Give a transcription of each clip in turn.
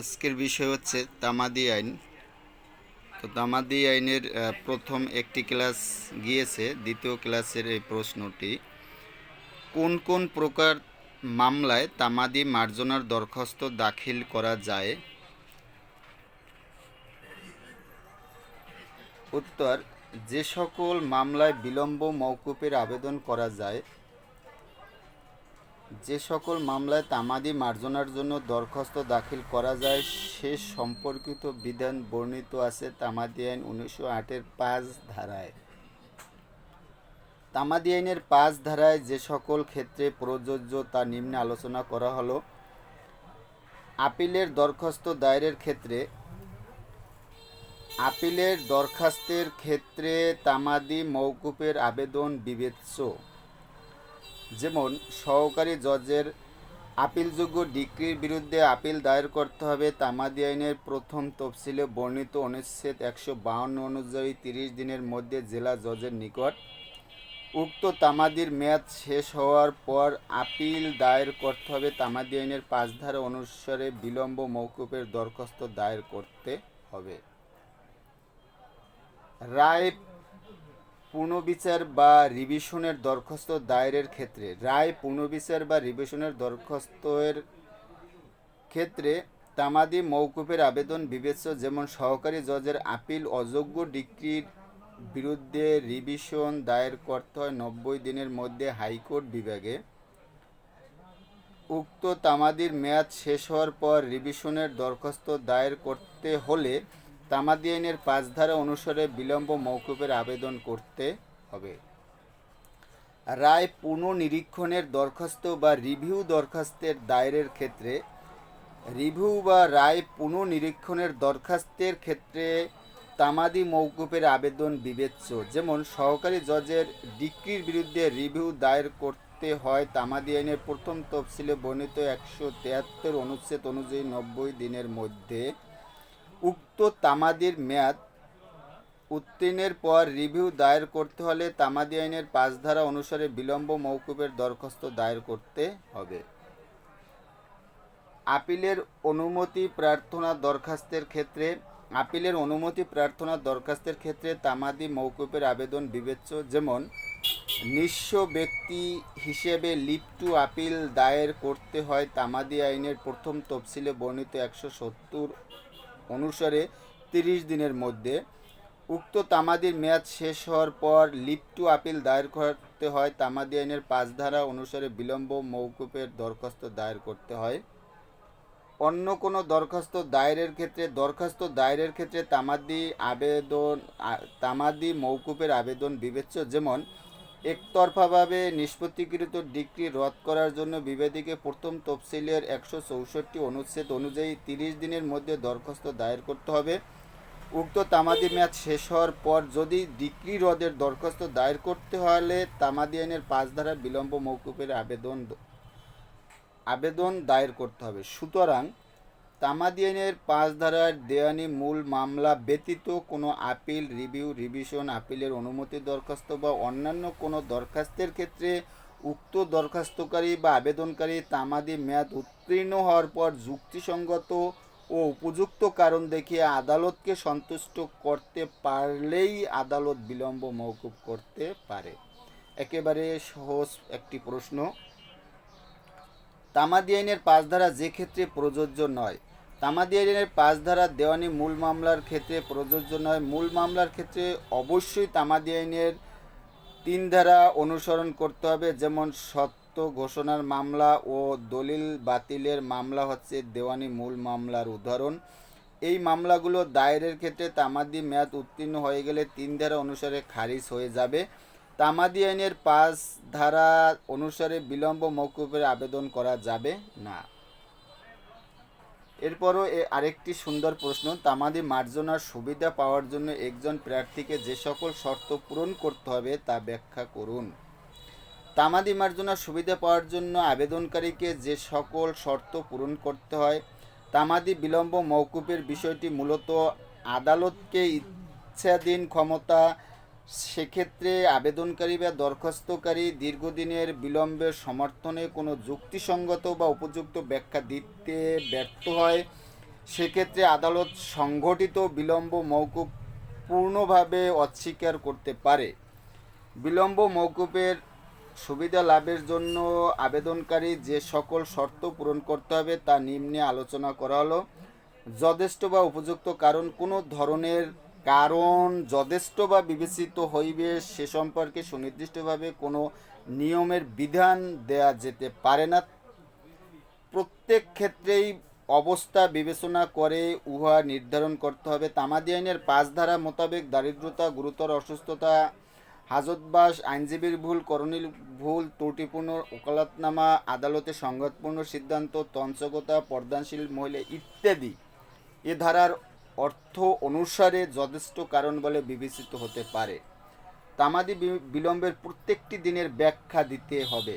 আজকের বিষয় হচ্ছে তামাদি আইন। তো তামাদি আইনের প্রথম একটি ক্লাস গিয়েছে, দ্বিতীয় ক্লাসের এই প্রশ্নটি। কোন কোন প্রকার মামলায় তামাদি মার্জনার দরখাস্ত দাখিল করা যায়? উত্তর, যে সকল মামলায় বিলম্ব মওকুফের আবেদন করা যায় যে সকল মামলায় তামাদি মার্জনার জন্য দরখাস্ত দাখিল করা যায়, সে সম্পর্কিত বিধান বর্ণিত আছে তামাদি আইন উনিশশো আটের পাঁচ ধারায়। তামাদি আইনের পাঁচ ধারায় যে সকল ক্ষেত্রে প্রযোজ্য তা নিম্নে আলোচনা করা হলো। আপিলের দরখাস্ত দায়েরের ক্ষেত্রে, আপিলের দরখাস্তের ক্ষেত্রে তামাদি মওকুফের আবেদন বিবেচ্য। যেমন, সহকারী জজের আপিলযোগ্য ডিক্রির বিরুদ্ধে আপিল দায়ের করতে হবে। তামাদি আইনের প্রথম তফসিলে বর্ণিত অনুচ্ছেদ একশো বাউন্ন অনুযায়ী তিরিশ দিনের মধ্যে জেলা জজের নিকট উক্ত তামাদির মেয়াদ শেষ হওয়ার পর আপিল দায়ের করতে হবে। তামাদি আইনের পাঁচ ধারা অনুসারে বিলম্ব মৌকুফের দরখাস্ত দায়ের করতে হবে। রায় পুনর্বিচার বা রিভিশনের দরখাস্ত দায়েরের ক্ষেত্রে, রায় পুনর্বিচার বা রিভিশনের দরখাস্তের ক্ষেত্রে তামাদি মৌকুফের আবেদন বিবেচ্য, যেমন সহকারী জজের আপিল, অযোগ্য ডিক্রির বিরুদ্ধে রিভিশন দায়ের করতে হয় নব্বই দিনের মধ্যে হাইকোর্ট বিভাগে। উক্ত তামাদির মেয়াদ শেষ হওয়ার পর রিভিশনের দরখাস্ত দায়ের করতে হলে তামাদি আইনের পাঁচ ধারা অনুসারে বিলম্ব মৌকুফের আবেদন করতে হবে। রায় পুনর্নিরীক্ষণের দরখাস্ত বা রিভিউ দরখাস্তের দায়েরের ক্ষেত্রে, রিভিউ বা রায় পুনর্নিরীক্ষণের দরখাস্তের ক্ষেত্রে তামাদি মৌকুফের আবেদন বিবেচ্য। যেমন, সহকারী জজের ডিক্রির বিরুদ্ধে রিভিউ দায়ের করতে হয় তামাদি আইনের প্রথম তফসিলে বর্ণিত একশো তেহাত্তর অনুচ্ছেদ অনুযায়ী নব্বই দিনের মধ্যে। উক্ত তামাদির মেয়াদ উত্তীর্ণের পর রিভিউ দায়ের করতে হলে তামাদি আইনের পাঁচ ধারা অনুসারে বিলম্ব মৌকুফের দরখাস্ত দায়ের করতে হবে। আপিলের অনুমতি প্রার্থনা দরখাস্তের ক্ষেত্রে, আপিলের অনুমতি প্রার্থনা দরখাস্তের ক্ষেত্রে তামাদি মৌকুফের আবেদন বিবেচ্য, যেমন নিঃস্ব ব্যক্তি হিসেবে লিভ টু আপিল দায়ের করতে হয় তামাদি আইনের প্রথম তফসিলে বর্ণিত একশো সত্তর অনুসারে তিরিশ দিনের মধ্যে। উক্ত তামাদির মেয়াদ শেষ হওয়ার পর লিভ টু আপিল দায়ের করতে হয়। তামাদি আইনের পাঁচ ধারা অনুসারে বিলম্ব মৌকুফের দরখাস্ত দায়ের করতে হয়। অন্য কোনো দরখাস্ত দায়েরের ক্ষেত্রে, দরখাস্ত দায়েরের ক্ষেত্রে তামাদি আবেদন তামাদি মৌকুফের আবেদন বিবেচ্য যেমন একতরফাভাবে নিষ্পত্তিকৃত ডিগ্রি রদ করার জন্য বিবাদীকে প্রথম তফসিলের একশো চৌষট্টি অনুচ্ছেদ অনুযায়ী তিরিশ দিনের মধ্যে দরখাস্ত দায়ের করতে হবে। উক্ত তামাদি মেয়াদ শেষ হওয়ার পর যদি ডিগ্রি রদের দরখাস্ত দায়ের করতে হলে তামাদি আইনের পাঁচ ধারা বিলম্ব মৌকুফের আবেদন আবেদন দায়ের করতে হবে। সুতরাং তামাদি আইনের পাঁচ ধারার দেওয়ানি মূল মামলা ব্যতীত কোনো আপিল, রিভিউ, রিভিশন, আপিলের অনুমতি দরখাস্ত বা অন্যান্য কোনো দরখাস্তের ক্ষেত্রে উক্ত দরখাস্তকারী বা আবেদনকারী তামাদি মেয়াদ উত্তীর্ণ হওয়ার পর যুক্তিসঙ্গত ও উপযুক্ত কারণ দেখিয়ে আদালতকে সন্তুষ্ট করতে পারলেই আদালত বিলম্ব মৌকুব করতে পারে। একেবারে সহজ একটি প্রশ্ন। তামাদি আইনের পাঁচ ধারা যে ক্ষেত্রে প্রযোজ্য নয় তামাদি আইনের পাঁচ ধারা দেওয়ানি মূল মামলার ক্ষেত্রে প্রযোজ্য নয়। মূল মামলার ক্ষেত্রে অবশ্যই তামাদি আইনের তিন ধারা অনুসরণ করতে হবে। যেমন সত্য ঘোষণার মামলা ও দলিল বাতিলের মামলা হচ্ছে দেওয়ানি মূল মামলার উদাহরণ। এই মামলাগুলো দায়েরের ক্ষেত্রে তামাদি মেয়াদ উত্তীর্ণ হয়ে গেলে তিন ধারা অনুসারে খারিজ হয়ে যাবে। তামাদি আইনের পাঁচ ধারা অনুসারে বিলম্ব মৌকুফের আবেদন করা যাবে না। এরপরও এ আরেকটি সুন্দর প্রশ্ন, তামাদি মার্জনার সুবিধা পাওয়ার জন্য একজন প্রার্থীকে যে সকল শর্ত পূরণ করতে হবে তা ব্যাখ্যা করুন। তামাদি মার্জনার সুবিধা পাওয়ার জন্য আবেদনকারীকে যে সকল শর্ত পূরণ করতে হয়, তামাদি বিলম্ব মৌকুফের বিষয়টি মূলত আদালতকে ইচ্ছাধীন ক্ষমতা সেক্ষেত্রে আবেদনকারী বা দরখাস্তকারী দীর্ঘদিনের বিলম্বের সমর্থনে কোনো যুক্তিসঙ্গত বা উপযুক্ত ব্যাখ্যা দিতে ব্যর্থ হয়, সেক্ষেত্রে আদালত সংঘটিত বিলম্ব মৌকুব পূর্ণভাবে অস্বীকার করতে পারে। বিলম্ব মৌকুবের সুবিধা লাভের জন্য আবেদনকারী যে সকল শর্ত পূরণ করতে হবে তা নিম্নে আলোচনা করা হলো। যথেষ্ট বা উপযুক্ত কারণ কোনো ধরনের কারণ যথেষ্ট বা বিবেচিত হইবে সে সম্পর্কে সুনির্দিষ্টভাবে কোনো নিয়মের বিধান দেয়া যেতে পারে না। প্রত্যেক ক্ষেত্রেই অবস্থা বিবেচনা করে উহা নির্ধারণ করতে হবে। তামাদি আইনের পাঁচ ধারা মোতাবেক দারিদ্রতা, গুরুতর অসুস্থতা, হাজতবাস, আইনজীবীর ভুল করণীয় ভুল, ত্রুটিপূর্ণ ওকালতনামা, আদালতে সংঘাতপূর্ণ সিদ্ধান্ত তঞ্চকতা পর্দানশীল মহিলা ইত্যাদি। এ ধারার অর্থ অনুসারে যথেষ্ট কারণ বলে বিবেচিত হতে পারে। তামাদি বিলম্বের প্রত্যেকটি দিনের ব্যাখ্যা দিতে হবে।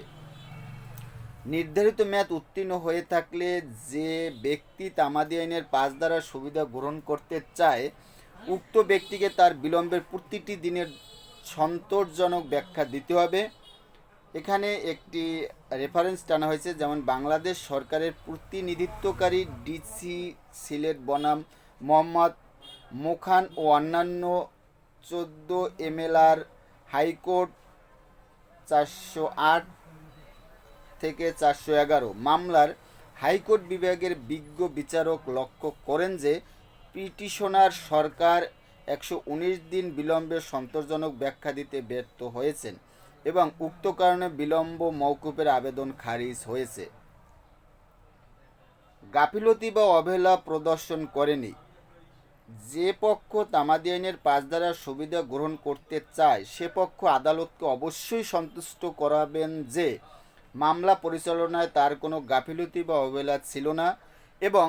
নির্ধারিত মেয়াদ উত্তীর্ণ হয়ে থাকলে যে ব্যক্তি তামাদি আইনের পাঁচ দ্বারা সুবিধা গ্রহণ করতে চায়, উক্ত ব্যক্তিকে তার বিলম্বের প্রতিটি দিনের সন্তোষজনক ব্যাখ্যা দিতে হবে। এখানে একটি রেফারেন্স টানা হয়েছে, যেমন বাংলাদেশ সরকারের প্রতিনিধিত্বকারী ডিসি সিলেট বনাম মোহাম্মদ মোখান ও অন্যান্য চোদ্দ এমএলআর হাইকোর্ট চারশো আট থেকে চারশো এগারো। মামলার হাইকোর্ট বিভাগের বিজ্ঞ বিচারক লক্ষ্য করেন যে পিটিশনার সরকার একশো উনিশ দিন বিলম্বে সন্তোষজনক ব্যাখ্যা দিতে ব্যর্থ হয়েছেন এবং উক্ত কারণে বিলম্ব মৌকুফের আবেদন খারিজ হয়েছে। গাফিলতি বা অবহেলা প্রদর্শন করেনি। যে পক্ষ তামাদি আইনের পাঁচ দ্বারা সুবিধা গ্রহণ করতে চায়, সে পক্ষ আদালতকে অবশ্যই সন্তুষ্ট করাবেন যে মামলা পরিচালনায় তার কোনো গাফিলতি বা অবহেলা ছিল না এবং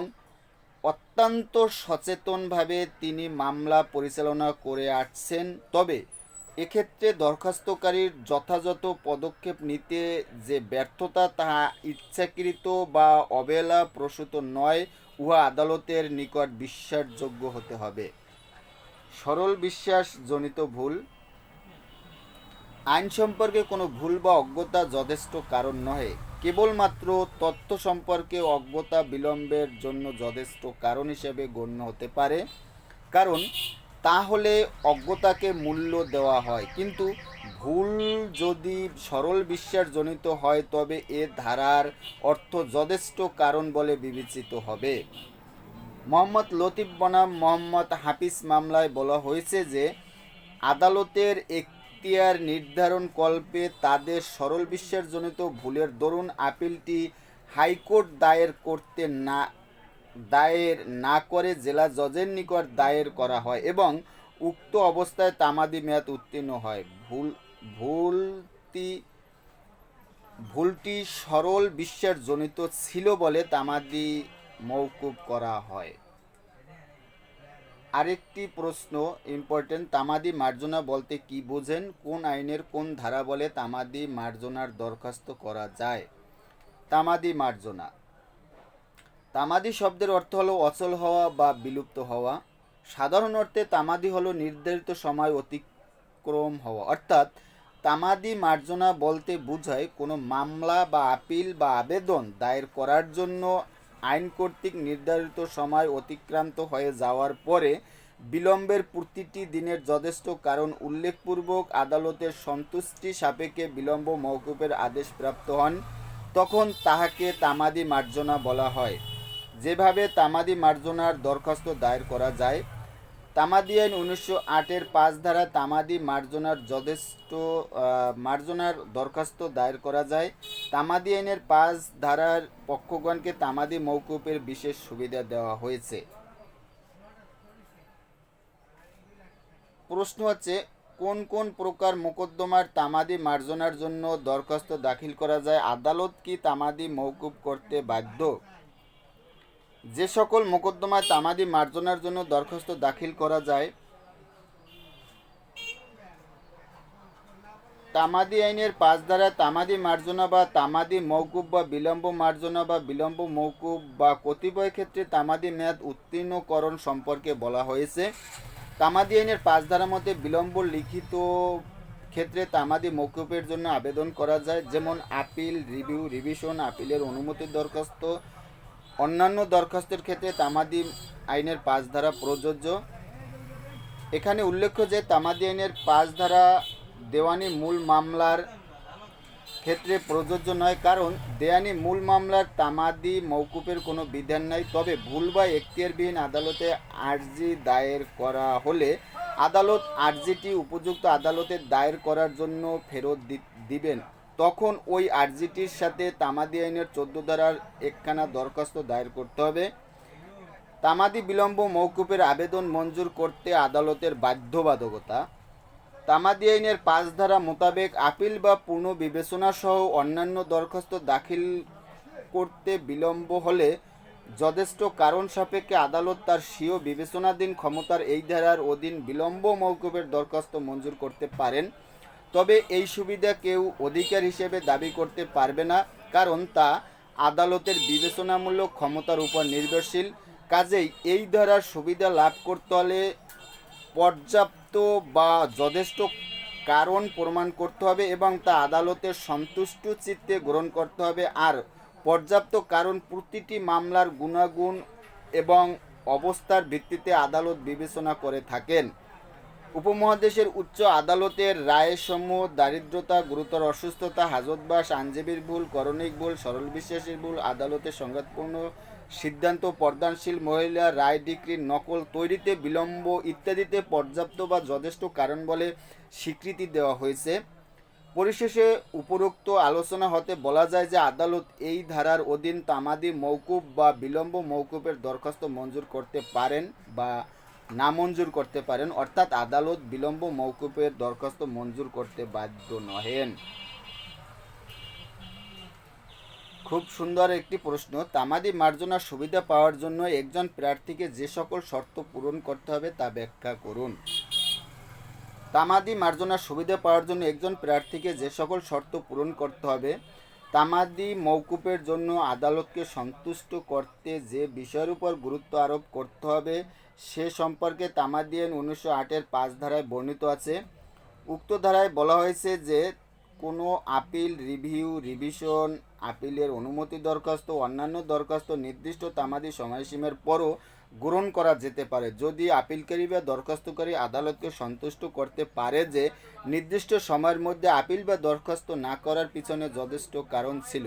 অত্যন্ত সচেতনভাবে তিনি মামলা পরিচালনা করে আসছেন। তবে এক্ষেত্রে দরখাস্তকারীর যথাযথ পদক্ষেপ নিতে যে ব্যর্থতা তাহা ইচ্ছাকৃত বা অবহেলা প্রসূত নয়, উহা আদালতের নিকট বিশ্বাসযোগ্য হতে হবে। সরল বিশ্বাস জনিত ভুল। আইন সম্পর্কে কোনো ভুল বা অজ্ঞতা যথেষ্ট কারণ নহে। কেবলমাত্র তথ্য সম্পর্কে অজ্ঞতা বিলম্বের জন্য যথেষ্ট কারণ হিসেবে গণ্য হতে পারে। কারণ তাহলে অজ্ঞতাকে মূল্য দেওয়া হয়। কিন্তু ভুল যদি সরল বিশ্বাসজনিত হয়, তবে এ ধারার অর্থ যথেষ্ট কারণ বলে বিবেচিত হবে। মোহাম্মদ লতিফ বনাম মোহাম্মদ হাফিজ মামলায় বলা হয়েছে যে, আদালতের এখতিয়ার নির্ধারণ কল্পে তাদের সরল বিশ্বাসজনিত ভুলের দরুন আপিলটি হাইকোর্ট দায়ের করতে না দায়ের না করে জেলা জজের নিকট দায়ের করা হয় এবং উক্ত অবস্থায় তামাদি মেয়াদ উত্তীর্ণ হয়। ভুল ভুলটি ভুলটি সরল বিশ্বাসজনিত ছিল বলে তামাদি মৌকুব করা হয়। আরেকটি প্রশ্ন ইম্পর্টেন্ট তামাদি মার্জনা বলতে কি বোঝেন? কোন আইনের কোন ধারা বলে তামাদি মার্জনার দরখাস্ত করা যায়? তামাদি মার্জনা। তামাদি শব্দের অর্থ হলো অচল হওয়া বা বিলুপ্ত হওয়া। সাধারণ অর্থে তামাদি হলো নির্ধারিত সময় অতিক্রম হওয়া। অর্থাৎ, তামাদি মার্জনা বলতে বোঝায় কোনো মামলা বা আপিল বা আবেদন দায়ের করার জন্য আইন কর্তৃক নির্ধারিত সময় অতিক্রান্ত হয়ে যাওয়ার পরে বিলম্বের প্রতিটি দিনের যথেষ্ট কারণ উল্লেখপূর্বক আদালতের সন্তুষ্টি সাপেক্ষে বিলম্ব মৌকুফের আদেশ প্রাপ্ত হন। তখন তাহাকে তামাদি মার্জনা বলা হয়। যেভাবে তামাদি মার্জনার দরখাস্ত দায়ের করা যায়, তামাদি আইন উনিশশো আটের পাঁচ ধারা তামাদি মার্জনার যথেষ্ট মার্জনার দরখাস্ত দায়ের করা যায়। তামাদি আইনের পাঁচ ধারার পক্ষগণকে তামাদি মৌকুফের বিশেষ সুবিধা দেওয়া হয়েছে। প্রশ্ন হচ্ছে, কোন কোন প্রকার মোকদ্দমার তামাদি মার্জনার জন্য দরখাস্ত দাখিল করা যায়? আদালত কি তামাদি মৌকুফ করতে বাধ্য? যে সকল মোকদ্দমায় তামাদি মার্জনার জন্য দরখাস্ত দাখিল করা যায়, তামাদি আইনের পাঁচ ধারা তামাদি মার্জনা বা তামাদি মৌকুব বা বিলম্ব মার্জনা বা বিলম্ব মৌকুব বা কতিপয় ক্ষেত্রে তামাদি মেয়াদ উত্তীর্ণকরণ সম্পর্কে বলা হয়েছে। তামাদি আইনের পাঁচ ধারার মধ্যে বিলম্ব লিখিত ক্ষেত্রে তামাদি মৌকুফের জন্য আবেদন করা যায়, যেমন আপিল, রিভিউ, রিভিশন, আপিলের অনুমতির দরখাস্ত অন্যান্য দরখাস্তের ক্ষেত্রে তামাদি আইনের পাঁচ ধারা প্রযোজ্য। এখানে উল্লেখ্য যে তামাদি আইনের পাঁচ ধারা দেওয়ানি মূল মামলার ক্ষেত্রে প্রযোজ্য নয়, কারণ দেয়ানি মূল মামলার তামাদি মৌকুফের কোনো বিধান নাই। তবে ভুল বা এখতিয়ারবিহীন আদালতে আর্জি দায়ের করা হলে আদালত আর্জিটি উপযুক্ত আদালতে দায়ের করার জন্য ফেরত দিবেন। তখন ওই আর্জিটির সাথে তামাদি আইনের চোদ্দ ধারার একখানা দরখাস্ত দায়ের করতে হবে। তামাদি বিলম্ব মৌকুফের আবেদন মঞ্জুর করতে আদালতের বাধ্যবাধকতা। তামাদি আইনের পাঁচ ধারা মোতাবেক আপিল বা পূর্ণ বিবেচনা সহ অন্যান্য দরখাস্ত দাখিল করতে বিলম্ব হলে যথেষ্ট কারণ সাপেক্ষে আদালত তার স্বীয় বিবেচনাধীন ক্ষমতার এই ধারার অধীন বিলম্ব মৌকুফের দরখাস্ত মঞ্জুর করতে পারেন। তবে এই সুবিধা কেউ অধিকার হিসেবে দাবি করতে পারবে না, কারণ তা আদালতের বিবেচনামূলক ক্ষমতার উপর নির্ভরশীল। কাজেই এই ধারার সুবিধা লাভ করতে হলে পর্যাপ্ত বা যথেষ্ট কারণ প্রমাণ করতে হবে এবং তা আদালতের সন্তুষ্ট চিত্তে গ্রহণ করতে হবে। আর পর্যাপ্ত কারণ প্রতিটি মামলার গুণাগুণ এবং অবস্থার ভিত্তিতে আদালত বিবেচনা করে থাকেন। উপমহাদেশের উচ্চ আদালতের রায়সমূহ, দারিদ্রতা, গুরুতর অসুস্থতা হাজতবাস আঞ্জীবীর ভুল, করণিক ভুল, সরল বিশ্বাসের ভুল আদালতের সংঘাতপূর্ণ সিদ্ধান্ত, পর্দানশীল মহিলা রায় ডিক্রির নকল তৈরিতে বিলম্ব ইত্যাদিতে পর্যাপ্ত বা যথেষ্ট কারণ বলে স্বীকৃতি দেওয়া হয়েছে। পরিশেষে উপরোক্ত আলোচনা হতে বলা যায় যে আদালত এই ধারার অধীন তামাদি মৌকুব বা বিলম্ব মৌকুবের দরখাস্ত মঞ্জুর করতে পারেন বা নামঞ্জুর করতে পারেন, অর্থাৎ আদালত বিলম্ব মৌকুফের দরখাস্ত মঞ্জুর করতে বাধ্য নহেন। খুব সুন্দর একটি প্রশ্ন, তামাদি মার্জনার সুবিধা পাওয়ার জন্য একজন প্রার্থীকে যে সকল শর্ত পূরণ করতে হবে তা ব্যাখ্যা করুন। তামাদি মার্জনার সুবিধা পাওয়ার জন্য একজন প্রার্থীকে যে সকল শর্ত পূরণ করতে হবে, তামাদি মৌকুফের জন্য আদালতকে সন্তুষ্ট করতে যে বিষয়ের উপর গুরুত্ব আরোপ করতে হবে সে সম্পর্কে তামাদি আইন উনিশশো আটের পাঁচ ধারায় বর্ণিত আছে। উক্ত ধারায় বলা হয়েছে যে, কোনো আপিল, রিভিউ, রিভিশন, আপিলের অনুমতি দরখাস্ত, অন্যান্য দরখাস্ত নির্দিষ্ট তামাদি সময়সীমার পরও গ্রহণ করা যেতে পারে। যদি আপিলকারী বা দরখাস্তকারী আদালতকে সন্তুষ্ট করতে পারে যে, নির্দিষ্ট সময়ের মধ্যে আপিল বা দরখাস্ত না করার পিছনে যথেষ্ট কারণ ছিল।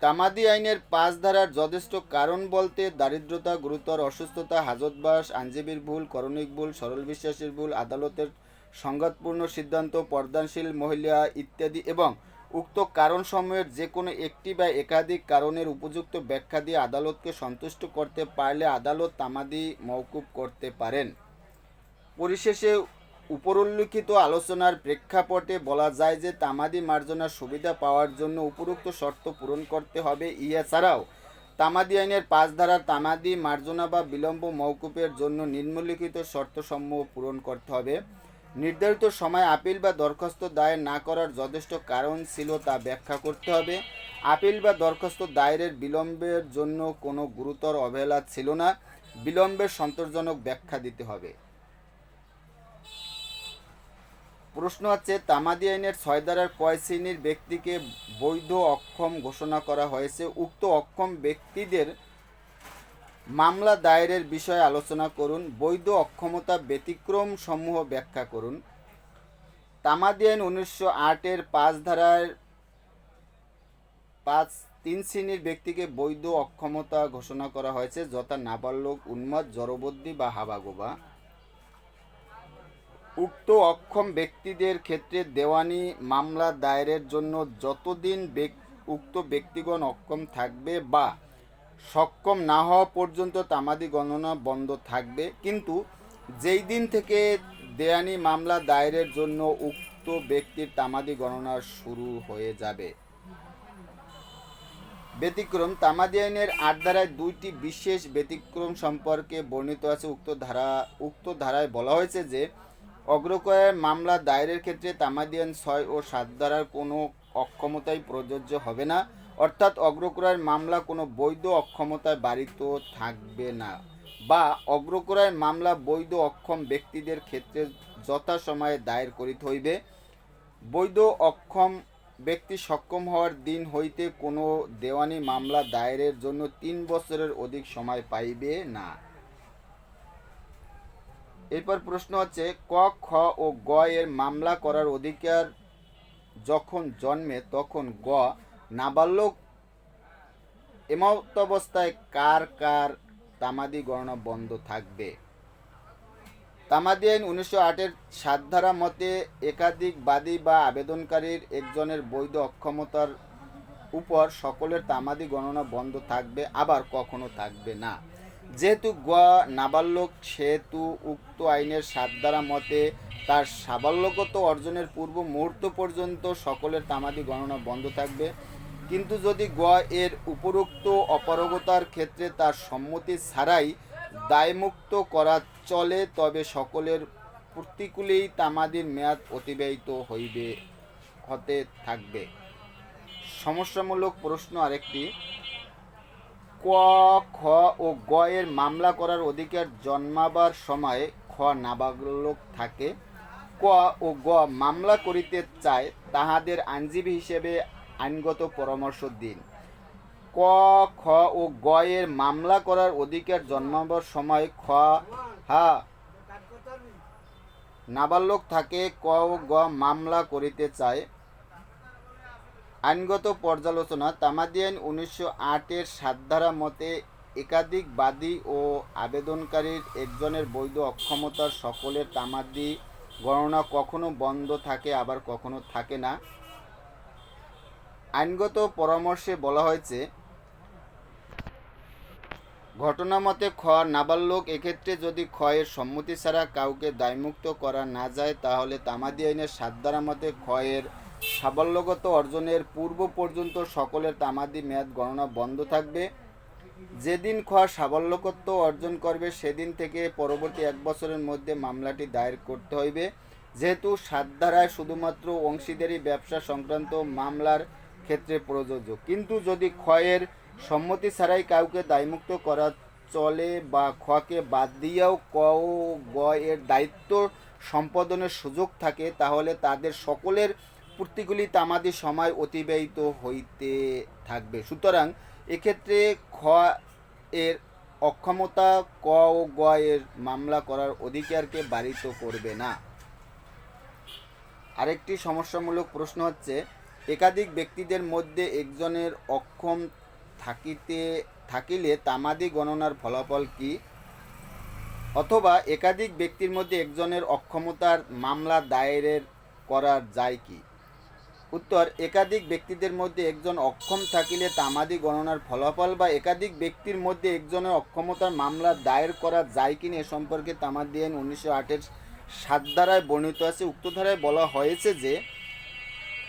তামাদি আইনের পাঁচ ধারার যথেষ্ট কারণ বলতে দারিদ্রতা, গুরুতর অসুস্থতা হাজতবাস আইনজীবীর ভুল, করণিক ভুল, সরল বিশ্বাসের ভুল, আদালতের সংঘাতপূর্ণ সিদ্ধান্ত, পর্দানশীল মহিলা ইত্যাদি এবং উক্ত কারণ কারণসমূহের যে কোনো একটি বা একাধিক কারণের উপযুক্ত ব্যাখ্যা দিয়ে আদালতকে সন্তুষ্ট করতে পারলে আদালত তামাদি মওকুফ করতে পারেন। পরিশেষে উপরোল্লিখিত আলোচনার প্রেক্ষাপটে বলা যায় যে তামাদি মার্জনার সুবিধা পাওয়ার জন্য উপরোক্ত শর্ত পূরণ করতে হবে। ইহা ছাড়াও তামাদি আইনের পাঁচ ধারার তামাদি মার্জনা বা বিলম্ব মওকুফের জন্য নিম্নলিখিত শর্তসমূহ পূরণ করতে হবে। নির্ধারিত সময় আপিল বা দরখাস্ত দায়ের না করার যথেষ্ট কারণ ছিল তা ব্যাখ্যা করতে হবে। আপিল বা দরখাস্ত দায়েরের বিলম্বের জন্য কোনো গুরুতর অবহেলা ছিল না। বিলম্বের সন্তোষজনক ব্যাখ্যা দিতে হবে। প্রশ্ন হচ্ছে তামাদি আইনের ছয় ধারার কয় শ্রেণির ব্যক্তিকে বৈধ অক্ষম ঘোষণা করা হয়েছে? উক্ত অক্ষম ব্যক্তিদের মামলা দায়েরের বিষয়ে আলোচনা করুন, বৈধ অক্ষমতা ব্যতিক্রম সমূহ ব্যাখ্যা করুন। তামাদি আইন উনিশশো আটের পাঁচ ধারার পাঁচ তিন শ্রেণির ব্যক্তিকে বৈধ অক্ষমতা ঘোষণা করা হয়েছে, যথা নাবালক, উন্মাদ জড়বদ্দী বা হাবাগোবা। উক্ত অক্ষম ব্যক্তিদের ক্ষেত্রে দেওয়ানি মামলা দায়েরের জন্য যতদিন উক্ত ব্যক্তিগণ অক্ষম থাকবে বা সক্ষম না হওয়া পর্যন্ত তামাদি গণনা বন্ধ থাকবে। কিন্তু যেই দিন থেকে দেয়ানি মামলা দায়েরের জন্য উক্ত ব্যক্তির তামাদি গণনা শুরু হয়ে যাবে। ব্যতিক্রম, তামাদি আইনের আট ধারায় দুইটি বিশেষ ব্যতিক্রম সম্পর্কে বর্ণিত আছে। উক্ত ধারা উক্ত ধারায় বলা হয়েছে যে অগ্রকয়ের মামলা দায়েরের ক্ষেত্রে তামাদিয়ান ছয় ও সাত ধারার কোনো অক্ষমতাই প্রযোজ্য হবে না। অর্থাৎ অগ্রক্রয়ের মামলা কোনো বৈধ অক্ষমতায় বাড়িত থাকবে না বা অগ্রক্রয়ের মামলা বৈধ অক্ষম ব্যক্তিদের ক্ষেত্রে যথাসময়ে দায়ের করিতে হইবে। বৈধ অক্ষম ব্যক্তি সক্ষম হওয়ার দিন হইতে কোনো দেওয়ানি মামলা দায়েরের জন্য তিন বছরের অধিক সময় পাইবে না। এরপর প্রশ্ন হচ্ছে, ক, খ ও গ এর মামলা করার অধিকার যখন জন্মে, তখন গ নাবালক এমতাবস্থায় কার কার তামাদি গণনা বন্ধ থাকবে? তামাদি আইন উনিশশো আটের সাত ধারা মতে একাধিক বাদী বা আবেদনকারীর একজনের বৈধ অক্ষমতার উপর সকলের তামাদি গণনা বন্ধ থাকবে, আবার কখনো থাকবে না। যেহেতু গ নাবাল্যক সেহেতু উক্ত আইনের সাত ধারা মতে তার সাবাল্যগত অর্জনের পূর্ব মুহূর্ত পর্যন্ত সকলের তামাদি গণনা বন্ধ থাকবে। কিন্তু যদি গ এর উপরোক্ত অপারগতার ক্ষেত্রে তার সম্মতি ছাড়াই দায়মুক্ত করা চলে, তবে সকলের প্রতিকূলেই তামাদির মেয়াদ অতিবাহিত হইবে, হতে থাকবে। সমস্যামূলক প্রশ্ন আরেকটি। ক, খ ও গ এর মামলা করার অধিকার জন্মাবার সময় খ নাবালক থাকে। ক ও গ মামলা করিতে চায় তাহাদের আইনজীবী হিসেবে আইনগত পরামর্শ দিন। ক, খ ও গ এর মামলা করার অধিকার জন্মাবার সময় খ, হা, নাবালক থাকে। ক ও গ মামলা করিতে চায় আইনগত পর্যালোচনা তামাদি আইন উনিশশো আটের সাতধারা মতে একাধিক বাদী ও আবেদনকারীর একজনের বৈধ অক্ষমতার সকলের তামাদি গণনা কখনো বন্ধ থাকে, আবার কখনো থাকে না। আইনগত পরামর্শে বলা হয়েছে, ঘটনা মতে খ নাবালক এক্ষেত্রে যদি ক্ষয়ের সম্মতি ছাড়া কাউকে দায়মুক্ত করা না যায়, তাহলে তামাদি আইনের সাত ধারা মতে ক্ষয়ের সাবল্যগত অর্জনের পূর্ব পর্যন্ত সকলের তামাদি মেয়াদ গণনা বন্ধ থাকবে। যেদিন খ সাবল্যকত্ব অর্জন করবে, সেদিন থেকে পরবর্তী এক বছরের মধ্যে মামলাটি দায়ের করতে হইবে। যেহেতু সাত ধারায় শুধুমাত্র অংশীদারি ব্যবসা সংক্রান্ত মামলার ক্ষেত্রে প্রযোজ্য। কিন্তু যদি ক্ষয়ের সম্মতি ছাড়াই কাউকে দায়মুক্ত করা চলে বা খকে বাদ দিয়েও ক ও গ এর দায়িত্ব সম্পাদনের সুযোগ থাকে, তাহলে তাদের সকলের প্রতিগুলি তামাদি সময় অতিবাহিত হইতে থাকবে। সুতরাং এক্ষেত্রে খ এর অক্ষমতা, ক ও গ এর মামলা করার অধিকারকে বারিত করবে না। আরেকটি সমস্যামূলক প্রশ্ন হচ্ছে, একাধিক ব্যক্তিদের মধ্যে একজনের অক্ষম থাকিতে, থাকিলে তামাদি গণনার ফলাফল কি? অথবা একাধিক ব্যক্তির মধ্যে একজনের অক্ষমতার মামলা দায়েরের করা যায় কি? উত্তর, একাধিক ব্যক্তিদের মধ্যে একজন অক্ষম থাকিলে তামাদি গণনার ফলাফল বা একাধিক ব্যক্তির মধ্যে একজনের অক্ষমতার মামলা দায়ের করা যায় কিনা এ সম্পর্কে তামাদি আইন উনিশশো আটের সাত ধারায় বর্ণিত আছে। উক্ত ধারায় বলা হয়েছে যে,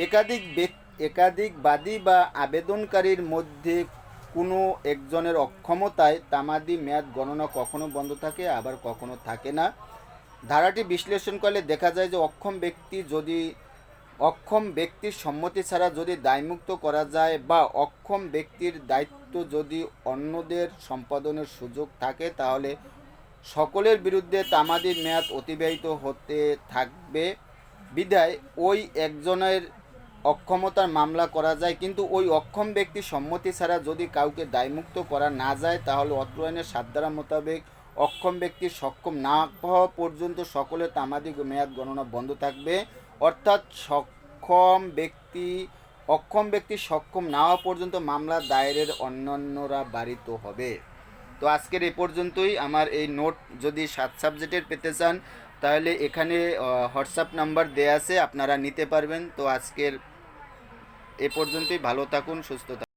একাধিক একাধিক বাদী বা আবেদনকারীর মধ্যে কোনো একজনের অক্ষমতায় তামাদি মেয়াদ গণনা কখনো বন্ধ থাকে, আবার কখনো থাকে না। ধারাটি বিশ্লেষণ করলে দেখা যায় যে অক্ষম ব্যক্তি যদি অক্ষম ব্যক্তির সম্মতি ছাড়া যদি দায়মুক্ত করা যায় বা অক্ষম ব্যক্তির দায়িত্ব যদি অন্যদের সম্পাদনের সুযোগ থাকে, তাহলে সকলের বিরুদ্ধে তামাদির মেয়াদ অতিবাহিত হতে থাকবে। বিধায় ওই একজনের অক্ষমতার মামলা করা যায়, কিন্তু ওই অক্ষম ব্যক্তির সম্মতি ছাড়া যদি কাউকে দায়মুক্ত করা না যায়, তাহলে অত্র আইনের সাত ধারা মোতাবেক অক্ষম ব্যক্তির সক্ষম না হওয়া পর্যন্ত সকলের তামাদি মেয়াদ গণনা বন্ধ থাকবে। অর্থাৎ সক্ষম ব্যক্তি, অক্ষম ব্যক্তি সক্ষম না হওয়া পর্যন্ত মামলা দায়েরের অন্যান্যরা বাড়িত হবে। তো আজকের এ পর্যন্তই। আমার এই নোট যদি সাত সাবজেক্টের পেতে চান, তাহলে এখানে হোয়াটসঅ্যাপ নাম্বার দেয়া আছে, আপনারা নিতে পারবেন। তো আজকের এ পর্যন্তই। ভালো থাকুন, সুস্থ থাকুন।